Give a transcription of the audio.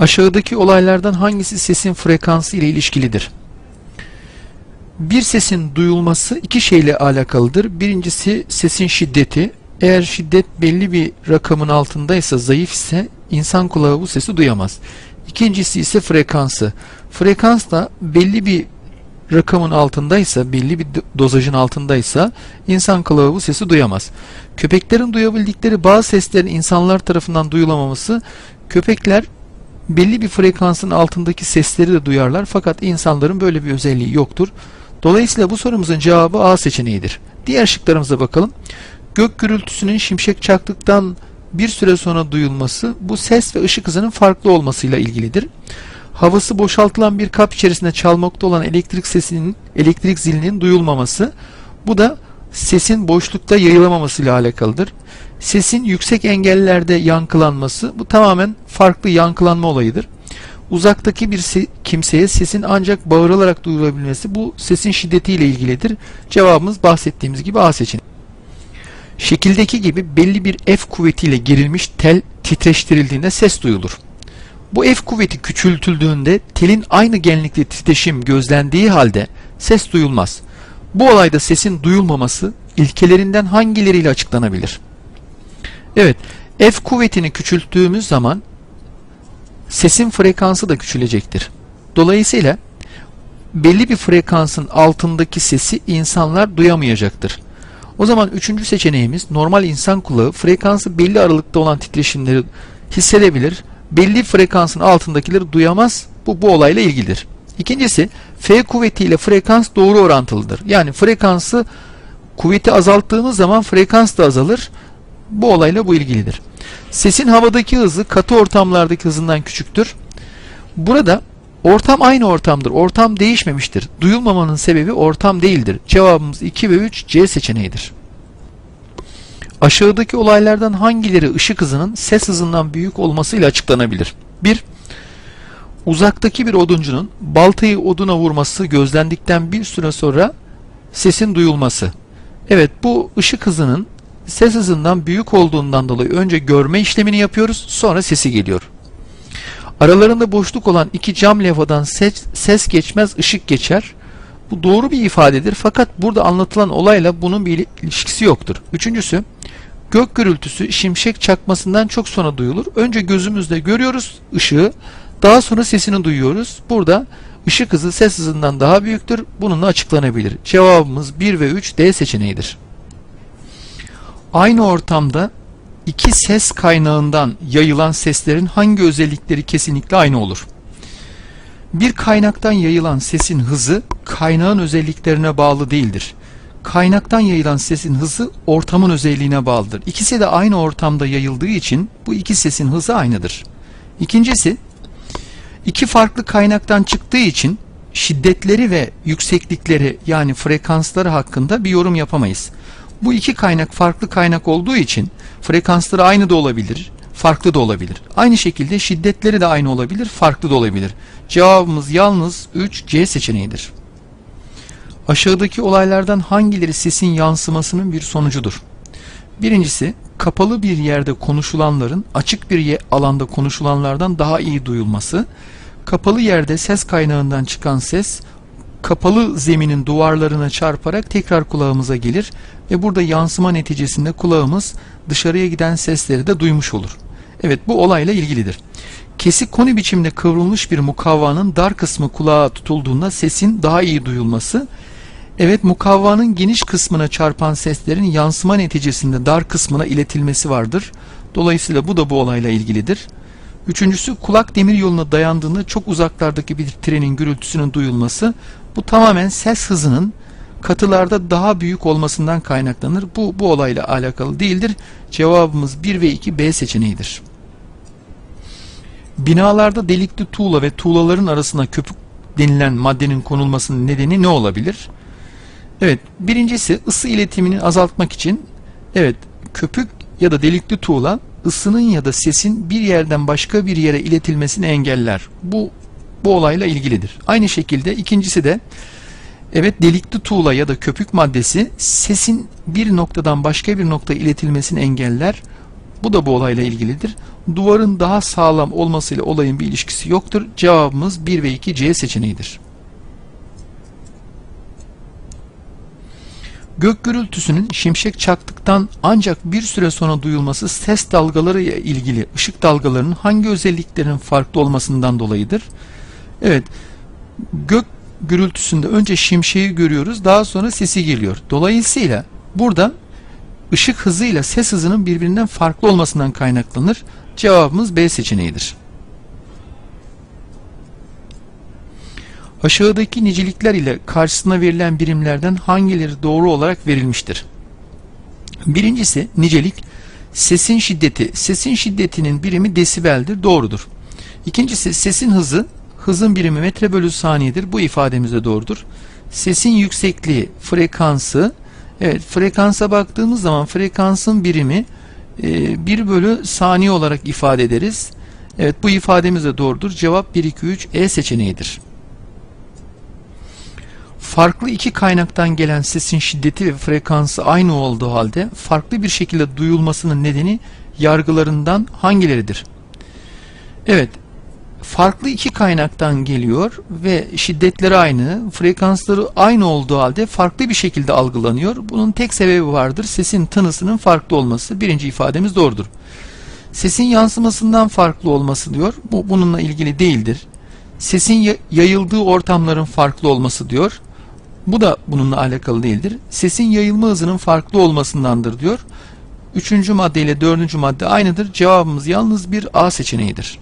Aşağıdaki olaylardan hangisi sesin frekansı ile ilişkilidir? Bir sesin duyulması iki şeyle alakalıdır. Birincisi sesin şiddeti. Eğer şiddet belli bir rakamın altındaysa, zayıf ise insan kulağı bu sesi duyamaz. İkincisi ise frekansı. Frekans da belli bir rakamın altındaysa, belli bir do- dozajın altındaysa insan kulağı bu sesi duyamaz. Köpeklerin duyabildikleri bazı seslerin insanlar tarafından duyulamaması, köpekler belli bir frekansın altındaki sesleri de duyarlar fakat insanların böyle bir özelliği yoktur. Dolayısıyla bu sorumuzun cevabı A seçeneğidir. Diğer şıklarımıza bakalım. Gök gürültüsünün şimşek çaktıktan bir süre sonra duyulması bu ses ve ışık hızının farklı olmasıyla ilgilidir. Havası boşaltılan bir kap içerisinde çalmakta olan elektrik sesinin, elektrik zilinin duyulmaması bu da sesin boşlukta yayılamamasıyla alakalıdır. Sesin yüksek engellerde yankılanması bu tamamen farklı yankılanma olayıdır. Uzaktaki bir se- kimseye sesin ancak bağırılarak duyulabilmesi bu sesin şiddetiyle ilgilidir. Cevabımız bahsettiğimiz gibi A seçeneği. Şekildeki gibi belli bir F kuvvetiyle gerilmiş tel titreştirildiğinde ses duyulur. Bu F kuvveti küçültüldüğünde telin aynı genlikte titreşim gözlendiği halde ses duyulmaz. Bu olayda sesin duyulmaması ilkelerinden hangileriyle açıklanabilir? Evet, F kuvvetini küçülttüğümüz zaman sesin frekansı da küçülecektir. Dolayısıyla belli bir frekansın altındaki sesi insanlar duyamayacaktır. O zaman üçüncü seçeneğimiz normal insan kulağı frekansı belli aralıkta olan titreşimleri hissedebilir. Belli frekansın altındakileri duyamaz. Bu bu olayla ilgilidir. İkincisi F kuvveti ile frekans doğru orantılıdır. Yani frekansı kuvveti azalttığımız zaman frekans da azalır. Bu olayla bu ilgilidir. Sesin havadaki hızı katı ortamlardaki hızından küçüktür. Burada ortam aynı ortamdır. Ortam değişmemiştir. Duyulmamanın sebebi ortam değildir. Cevabımız 2 ve 3 C seçeneğidir. Aşağıdaki olaylardan hangileri ışık hızının ses hızından büyük olmasıyla açıklanabilir? 1. Uzaktaki bir oduncunun baltayı oduna vurması gözlendikten bir süre sonra sesin duyulması. Evet bu ışık hızının ses hızından büyük olduğundan dolayı önce görme işlemini yapıyoruz sonra sesi geliyor. Aralarında boşluk olan iki cam levhadan ses, ses geçmez ışık geçer. Bu doğru bir ifadedir fakat burada anlatılan olayla bunun bir ilişkisi yoktur. Üçüncüsü gök gürültüsü şimşek çakmasından çok sonra duyulur. Önce gözümüzle görüyoruz ışığı daha sonra sesini duyuyoruz. Burada ışık hızı ses hızından daha büyüktür. Bununla açıklanabilir. Cevabımız 1 ve 3 D seçeneğidir. Aynı ortamda iki ses kaynağından yayılan seslerin hangi özellikleri kesinlikle aynı olur? Bir kaynaktan yayılan sesin hızı kaynağın özelliklerine bağlı değildir. Kaynaktan yayılan sesin hızı ortamın özelliğine bağlıdır. İkisi de aynı ortamda yayıldığı için bu iki sesin hızı aynıdır. İkincisi, iki farklı kaynaktan çıktığı için şiddetleri ve yükseklikleri yani frekansları hakkında bir yorum yapamayız. Bu iki kaynak farklı kaynak olduğu için frekansları aynı da olabilir, farklı da olabilir. Aynı şekilde şiddetleri de aynı olabilir, farklı da olabilir. Cevabımız yalnız 3 C seçeneğidir. Aşağıdaki olaylardan hangileri sesin yansımasının bir sonucudur? Birincisi, kapalı bir yerde konuşulanların açık bir alanda konuşulanlardan daha iyi duyulması. Kapalı yerde ses kaynağından çıkan ses kapalı zeminin duvarlarına çarparak tekrar kulağımıza gelir ve burada yansıma neticesinde kulağımız dışarıya giden sesleri de duymuş olur. Evet bu olayla ilgilidir. Kesik koni biçimde kıvrılmış bir mukavvanın dar kısmı kulağa tutulduğunda sesin daha iyi duyulması. Evet mukavvanın geniş kısmına çarpan seslerin yansıma neticesinde dar kısmına iletilmesi vardır. Dolayısıyla bu da bu olayla ilgilidir. Üçüncüsü kulak demir yoluna dayandığında çok uzaklardaki bir trenin gürültüsünün duyulması. Bu tamamen ses hızının katılarda daha büyük olmasından kaynaklanır. Bu bu olayla alakalı değildir. Cevabımız 1 ve 2 B seçeneğidir. Binalarda delikli tuğla ve tuğlaların arasına köpük denilen maddenin konulmasının nedeni ne olabilir? Evet, birincisi ısı iletimini azaltmak için evet köpük ya da delikli tuğla ısının ya da sesin bir yerden başka bir yere iletilmesini engeller. Bu bu olayla ilgilidir. Aynı şekilde ikincisi de evet delikli tuğla ya da köpük maddesi sesin bir noktadan başka bir noktaya iletilmesini engeller. Bu da bu olayla ilgilidir. Duvarın daha sağlam olmasıyla olayın bir ilişkisi yoktur. Cevabımız 1 ve 2 C seçeneğidir. Gök gürültüsünün şimşek çaktıktan ancak bir süre sonra duyulması ses dalgaları ile ilgili ışık dalgalarının hangi özelliklerin farklı olmasından dolayıdır? Evet, gök gürültüsünde önce şimşeği görüyoruz, daha sonra sesi geliyor. Dolayısıyla burada ışık hızıyla ses hızının birbirinden farklı olmasından kaynaklanır. Cevabımız B seçeneğidir. Aşağıdaki nicelikler ile karşısına verilen birimlerden hangileri doğru olarak verilmiştir? Birincisi nicelik sesin şiddeti. Sesin şiddetinin birimi desibeldir. Doğrudur. İkincisi sesin hızı. Hızın birimi metre bölü saniyedir. Bu ifademiz de doğrudur. Sesin yüksekliği, frekansı. Evet frekansa baktığımız zaman frekansın birimi e, 1 bölü saniye olarak ifade ederiz. Evet bu ifademiz de doğrudur. Cevap 1, 2, 3 E seçeneğidir. Farklı iki kaynaktan gelen sesin şiddeti ve frekansı aynı olduğu halde farklı bir şekilde duyulmasının nedeni yargılarından hangileridir? Evet, farklı iki kaynaktan geliyor ve şiddetleri aynı, frekansları aynı olduğu halde farklı bir şekilde algılanıyor. Bunun tek sebebi vardır, sesin tınısının farklı olması. Birinci ifademiz doğrudur. Sesin yansımasından farklı olması diyor, bu bununla ilgili değildir. Sesin ya- yayıldığı ortamların farklı olması diyor. Bu da bununla alakalı değildir. Sesin yayılma hızının farklı olmasındandır diyor. Üçüncü madde ile dördüncü madde aynıdır. Cevabımız yalnız bir A seçeneğidir.